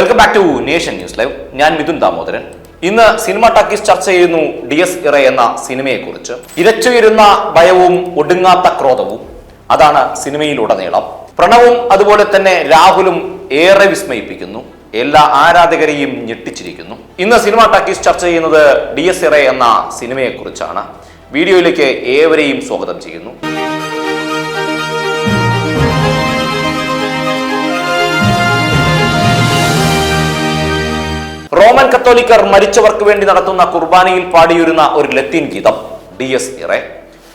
Welcome back to nation news live ഞാൻ മിഥുൻ ദാമോദരൻ. ഇന്ന് cinema talkies ചർച്ച ചെയ്യുന്നു ഡി എസ് ഇറ എന്ന സിനിമയെക്കുറിച്ച്. ഇരച്ചുയരുന്ന ഭയവും ഒടുങ്ങാത്ത ക്രോധവും. അതാണ് സിനിമയിലുടനീളം. പ്രണവും അതുപോലെ തന്നെ രാഹുലും ഏറെ വിസ്മയിപ്പിക്കുന്നു. എല്ലാ ആരാധകരെയും ഞെട്ടിച്ചിരിക്കുന്നു. ഇന്ന് സിനിമ ടാക്കീസ് ചർച്ച ചെയ്യുന്നത് ഡി എസ് ഇറ എന്ന സിനിമയെക്കുറിച്ചാണ്. വീഡിയോയിലേക്ക് ഏവരെയും സ്വാഗതം ചെയ്യുന്നു. റോമൻ കത്തോലിക്കർ മരിച്ചവർക്ക് വേണ്ടി നടത്തുന്ന കുർബാനയിൽ പാടിയിരുന്ന ഒരു ലത്തീൻ ഗീതം ഡി എസ് ഇറെ.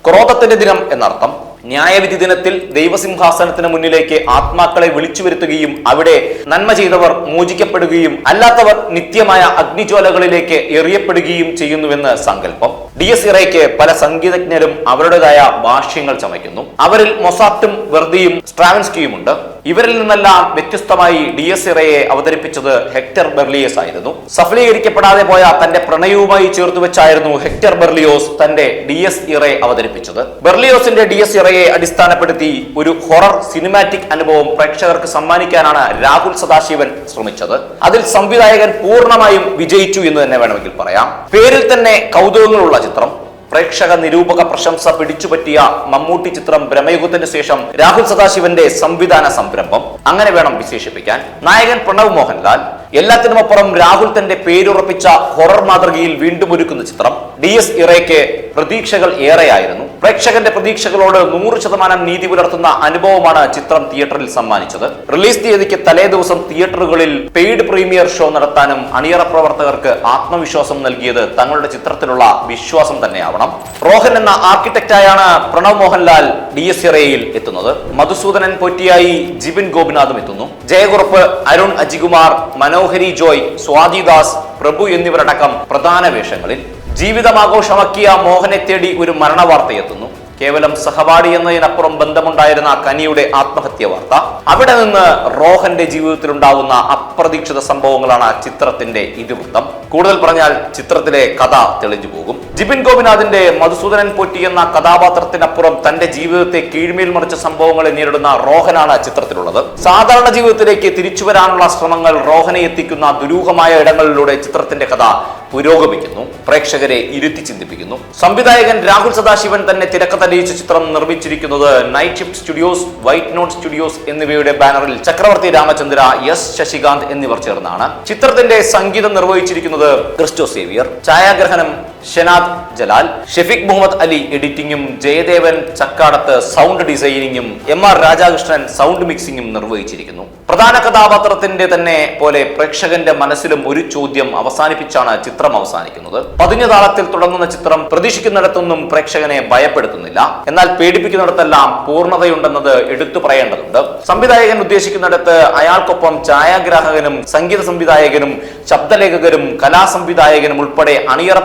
ക്രോധത്തിന്റെ ദിനം എന്നർത്ഥം ന്യായവിധി ദിനത്തിൽ ദൈവസിംഹാസനത്തിന് മുന്നിലേക്ക് ആത്മാക്കളെ വിളിച്ചു വരുത്തുകയും അവിടെ നന്മ ചെയ്തവർ മോചിക്കപ്പെടുകയും അല്ലാത്തവർ നിത്യമായ അഗ്നിജ്വാലകളിലേക്ക് എറിയപ്പെടുകയും ചെയ്യുന്നുവെന്ന് സങ്കല്പം. ഡി എസ് ഇറയ്ക്ക് പല സംഗീതജ്ഞരും അവരുടേതായ ഭാഷ്യങ്ങൾ ചമയ്ക്കുന്നു. അവരിൽ മൊസാർട്ടും വെർദിയും സ്ട്രാവൻസ്കിയുമുണ്ട്. ഇവരിൽ നിന്നെല്ലാം വ്യത്യസ്തമായി ഡി എസ് ഇറയെ അവതരിപ്പിച്ചത് ഹെക്ടർ ബെർലിയസ് ആയിരുന്നു. സഫലീകരിക്കപ്പെടാതെ പോയ തന്റെ പ്രണയവുമായി ചേർത്ത് വെച്ചായിരുന്നു ഹെക്ടർ ബെർലിയോസ് തന്റെ ഡി എസ് അവതരിപ്പിച്ചത്. ബെർലിയോസിന്റെ ഡി എസ് ഇറയെ അടിസ്ഥാനപ്പെടുത്തി ഒരു ഹൊറർ സിനിമാറ്റിക് അനുഭവം പ്രേക്ഷകർക്ക് സമ്മാനിക്കാനാണ് രാഹുൽ സദാശിവൻ ശ്രമിച്ചത്. അതിൽ സംവിധായകൻ പൂർണമായും വിജയിച്ചു എന്ന് തന്നെ വേണമെങ്കിൽ പറയാം. പേരിൽ തന്നെ കൗതുകങ്ങളുള്ള ചിത്രം. പ്രേക്ഷക നിരൂപക പ്രശംസ പിടിച്ചുപറ്റിയ മമ്മൂട്ടി ചിത്രം ബ്രഹ്മയുഗത്തിന് ശേഷം രാഹുൽ സദാശിവന്റെ സംവിധാന സംരംഭം. അങ്ങനെ വേണം വിശേഷിപ്പിക്കാൻ. നായകൻ പ്രണവ് മോഹൻലാൽ എല്ലാത്തിനുമപ്പുറം രാഹുൽ തന്റെ പേരുറപ്പിച്ച ഹൊറർ മാതൃകയിൽ വീണ്ടും ഒരുക്കുന്ന ചിത്രം ഡി എസ് ഇറയ്ക്ക് പ്രതീക്ഷകൾ ഏറെയായിരുന്നു. പ്രേക്ഷകന്റെ പ്രതീക്ഷകളോട് നൂറ് ശതമാനം നീതി പുലർത്തുന്ന അനുഭവമാണ് ചിത്രം തിയേറ്ററിൽ സമ്മാനിച്ചത്. റിലീസ് തീയതിക്ക് തലേ ദിവസം തിയേറ്ററുകളിൽ പെയ്ഡ് പ്രീമിയർ ഷോ നടത്താനും അണിയറ പ്രവർത്തകർക്ക് ആത്മവിശ്വാസം നൽകിയത് തങ്ങളുടെ ചിത്രത്തിലുള്ള വിശ്വാസം തന്നെയാവണം. റോഹൻ എന്ന ആർക്കിടെക്റ്റായാണ് പ്രണവ് മോഹൻലാൽ ഡി എസ് ഇറയിൽ എത്തുന്നത്. മധുസൂദനൻ പൊറ്റിയായി ജിബിൻ ഗോപിനാഥും എത്തുന്നു. ജയകുറുപ്പ് അരുൺ അജികുമാർ മനോഹരി ജോയ് സ്വാതിദാസ് പ്രഭു എന്നിവരടക്കം പ്രധാന വേഷങ്ങളിൽ ജീവിതമാഘോഷമാക്കിയ മോഹനെ തേടി ഒരു മരണവാർത്ത എത്തുന്നു കേവലം സഹപാഠി എന്നതിനപ്പുറം ബന്ധമുണ്ടായിരുന്ന കനിയുടെ ആത്മഹത്യ വാർത്ത. അവിടെ നിന്ന് റോഹന്റെ ജീവിതത്തിലുണ്ടാകുന്ന അപ്രതീക്ഷിത സംഭവങ്ങളാണ് ചിത്രത്തിന്റെ ഇതിവൃത്തം. കൂടുതൽ പറഞ്ഞാൽ ചിത്രത്തിലെ കഥ തെളിഞ്ഞു പോകും. ജിബിൻ ഗോപിനാഥിന്റെ മധുസൂദനൻ പൊറ്റി എന്ന കഥാപാത്രത്തിനപ്പുറം തന്റെ ജീവിതത്തെ കീഴ്മേൽ മറിച്ച സംഭവങ്ങളെ നേരിടുന്ന റോഹനാണ് ചിത്രത്തിലുള്ളത്. സാധാരണ ജീവിതത്തിലേക്ക് തിരിച്ചു വരാനുള്ള ശ്രമങ്ങൾ റോഹനെ എത്തിക്കുന്ന ദുരൂഹമായ ഇടങ്ങളിലൂടെ ചിത്രത്തിന്റെ കഥ പുരോഗമിക്കുന്നു. പ്രേക്ഷകരെ ഇരുത്തി ചിന്തിപ്പിക്കുന്നു. സംവിധായകൻ രാഹുൽ സദാശിവൻ തന്നെ തിരക്കഥ രചിച്ച ചിത്രം നിർമ്മിച്ചിരിക്കുന്നത് night shift studios white note studios എന്നിവയുടെ ബാനറിൽ ചക്രവർത്തി രാമചന്ദ്ര എസ് ശശികാന്ത് എന്നിവർ ചേർന്നാണ്. ചിത്രത്തിന്റെ സംഗീതം നിർവഹിച്ചിരിക്കുന്നത് ക്രിസ്റ്റോ സേവിയർ. ഛായാഗ്രഹണം ഷെനാദ് ജലാൽ ഷെഫിക് മുഹമ്മദ് അലി എഡിറ്റിംഗും ജയദേവൻ ചക്കാടത്ത് സൗണ്ട് ഡിസൈനിങ്ങും എം ആർ രാധാകൃഷ്ണൻ സൗണ്ട് മിക്സിംഗും നിർവഹിച്ചിരിക്കുന്നു. പ്രധാന കഥാപാത്രത്തിന്റെ തന്നെ പോലെ പ്രേക്ഷകന്റെ മനസ്സിലും ഒരു ചോദ്യം അവസാനിപ്പിച്ചാണ് ചിത്രം അവസാനിക്കുന്നത്. പതിഞ്ഞ താളത്തിൽ തുടങ്ങുന്ന ചിത്രം പ്രതീക്ഷിക്കുന്നിടത്തൊന്നും പ്രേക്ഷകനെ ഭയപ്പെടുത്തുന്നില്ല. എന്നാൽ പേടിപ്പിക്കുന്നിടത്തെല്ലാം പൂർണതയുണ്ടെന്നത് എടുത്തു പറയേണ്ടതുണ്ട്. സംവിധായകൻ ഉദ്ദേശിക്കുന്നിടത്ത് അയാൾക്കൊപ്പം ഛായാഗ്രാഹകനും സംഗീത സംവിധായകനും ശബ്ദലേഖകരും കലാസംവിധായകനും ഉൾപ്പെടെ അണിയറ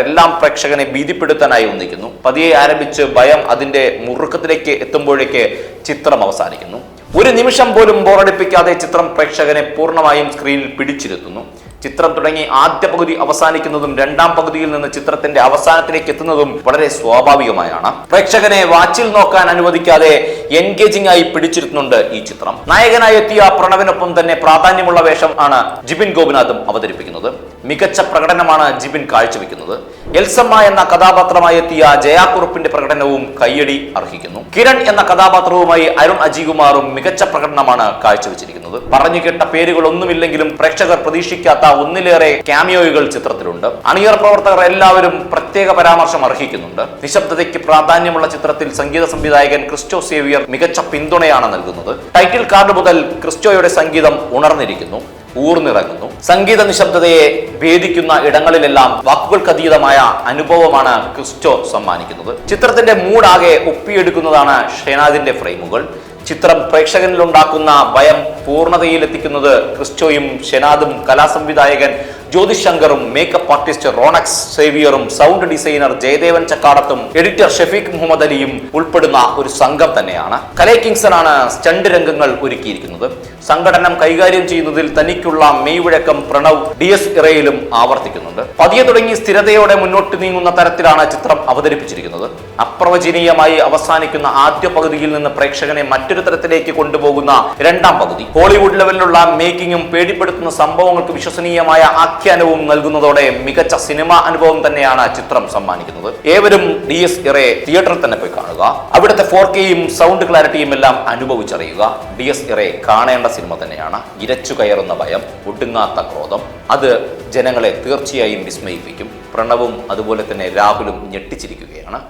പ്രവർത്തകരെല്ലാം പ്രേക്ഷകനെ ഭീതിപ്പെടുത്താനായി ഒന്നിക്കുന്നു പതിയെ ആരംഭിച്ച് ഭയം അതിന്റെ മുറുക്കത്തിലേക്ക് എത്തുമ്പോഴേക്ക് ചിത്രം അവസാനിക്കുന്നു. ഒരു നിമിഷം പോലും ബോറടിപ്പിക്കാതെ ചിത്രം പ്രേക്ഷകനെ പൂർണമായും സ്ക്രീനിൽ പിടിച്ചിരുത്തുന്നു. ചിത്രം തുടങ്ങി ആദ്യ പകുതി അവസാനിക്കുന്നതും രണ്ടാം പകുതിയിൽ നിന്ന് ചിത്രത്തിന്റെ അവസാനത്തിലേക്ക് എത്തുന്നതും വളരെ സ്വാഭാവികമായാണ്. പ്രേക്ഷകനെ വാച്ചിൽ നോക്കാൻ അനുവദിക്കാതെ എൻഗേജിംഗ് ആയി പിടിച്ചിരുത്തുന്നുണ്ട് ഈ ചിത്രം. നായകനായി എത്തിയ പ്രണവിനൊപ്പം തന്നെ പ്രാധാന്യമുള്ള വേഷം ആണ് ജിബിൻ ഗോപിനാഥും അവതരിപ്പിക്കുന്നത്. മികച്ച പ്രകടനമാണ് ജിബിൻ കാഴ്ചവെക്കുന്നത്. എൽസമ്മ എന്ന കഥാപാത്രമായി എത്തിയ ജയാക്കുറുപ്പിന്റെ പ്രകടനവും കയ്യടി അർഹിക്കുന്നു. കിരൺ എന്ന കഥാപാത്രവുമായി അരുൺ അജികുമാറും മികച്ച പ്രകടനമാണ് കാഴ്ചവെച്ചിരിക്കുന്നത്. പറഞ്ഞു കേട്ട പേരുകളൊന്നുമില്ലെങ്കിലും പ്രേക്ഷകർ പ്രതീക്ഷിക്കാത്ത ഒന്നിലേറെ ക്യാമിയോയുകൾ ചിത്രത്തിലുണ്ട്. അണിയർ പ്രവർത്തകർ എല്ലാവരും പ്രത്യേക പരാമർശം അർഹിക്കുന്നുണ്ട്. നിശബ്ദതയ്ക്ക് പ്രാധാന്യമുള്ള ചിത്രത്തിൽ സംഗീത സംവിധായകൻ ക്രിസ്റ്റോ സേവിയർ മികച്ച പിന്തുണയാണ് നൽകുന്നത്. ടൈറ്റിൽ കാർഡ് മുതൽ ക്രിസ്റ്റോയുടെ സംഗീതം ഉണർന്നിരിക്കുന്നു. ഊർന്നിറങ്ങുന്നു. സംഗീത നിശബ്ദതയെ ഭേദിക്കുന്ന ഇടങ്ങളിലെല്ലാം വാക്കുകൾക്കതീതമായ അനുഭവമാണ് ക്രിസ്റ്റോ സമ്മാനിക്കുന്നത്. ചിത്രത്തിന്റെ മൂടാകെ ഒപ്പിയെടുക്കുന്നതാണ് ഷേനാദിന്റെ ഫ്രെയിമുകൾ. ചിത്രം പ്രേക്ഷകനിലുണ്ടാക്കുന്ന ഭയം പൂർണതയിലെത്തിക്കുന്നത് ക്രിസ്റ്റോയും ഷെനാദും കലാസംവിധായകൻ ജ്യോതിഷ് ശങ്കറും മേക്കപ്പ് ആർട്ടിസ്റ്റ് റോണക്സ് സേവിയറും സൗണ്ട് ഡിസൈനർ ജയദേവൻ ചക്കാടത്തും എഡിറ്റർ ഷെഫീഖ് മുഹമ്മദ് അലിയും ഉൾപ്പെടുന്ന ഒരു സംഘം തന്നെയാണ്. കലേ കിങ്സൺ ആണ് സ്റ്റണ്ട് രംഗങ്ങൾ ഒരുക്കിയിരിക്കുന്നത്. സംഘടനം കൈകാര്യം ചെയ്യുന്നതിൽ തനിക്കുള്ള മെയ്വഴക്കം പ്രണവ് ഡി എസ് ഇറയിലും ആവർത്തിക്കുന്നുണ്ട്. പതിയെ തുടങ്ങി സ്ഥിരതയോടെ മുന്നോട്ട് നീങ്ങുന്ന തരത്തിലാണ് ചിത്രം അവതരിപ്പിച്ചിരിക്കുന്നത്. അപ്രവചനീയമായി അവസാനിക്കുന്ന ആദ്യ പകുതിയിൽ നിന്ന് പ്രേക്ഷകനെ മറ്റൊരു തരത്തിലേക്ക് കൊണ്ടുപോകുന്ന രണ്ടാം പകുതി. ഹോളിവുഡ് ലെവലിലുള്ള മേക്കിങ്ങും പേടിപ്പെടുത്തുന്ന സംഭവങ്ങൾക്ക് വിശ്വസനീയമായ ആഖ്യാനവും നൽകുന്നതോടെ മികച്ച സിനിമാ അനുഭവം തന്നെയാണ് ചിത്രം സമ്മാനിക്കുന്നത്. ഏവരും ഡി എസ് ഇറയെ തിയേറ്ററിൽ തന്നെ പോയി കാണുക. അവിടുത്തെ ഫോർ കെയും സൗണ്ട് ക്ലാരിറ്റിയും എല്ലാം അനുഭവിച്ചറിയുക. ഡി എസ് ഇറയെ കാണേണ്ട സിനിമ തന്നെയാണ്. ഇരച്ചു കയറുന്ന ഭയം ഒടുങ്ങാത്ത ക്രോധം. അത് ജനങ്ങളെ തീർച്ചയായും വിസ്മയിപ്പിക്കും. പ്രണവും അതുപോലെ തന്നെ രാഹുലും ഞെട്ടിച്ചിരിക്കുകയാണ്.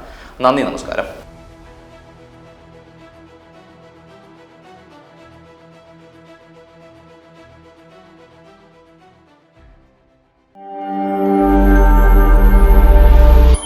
നന്ദി നമസ്കാരം.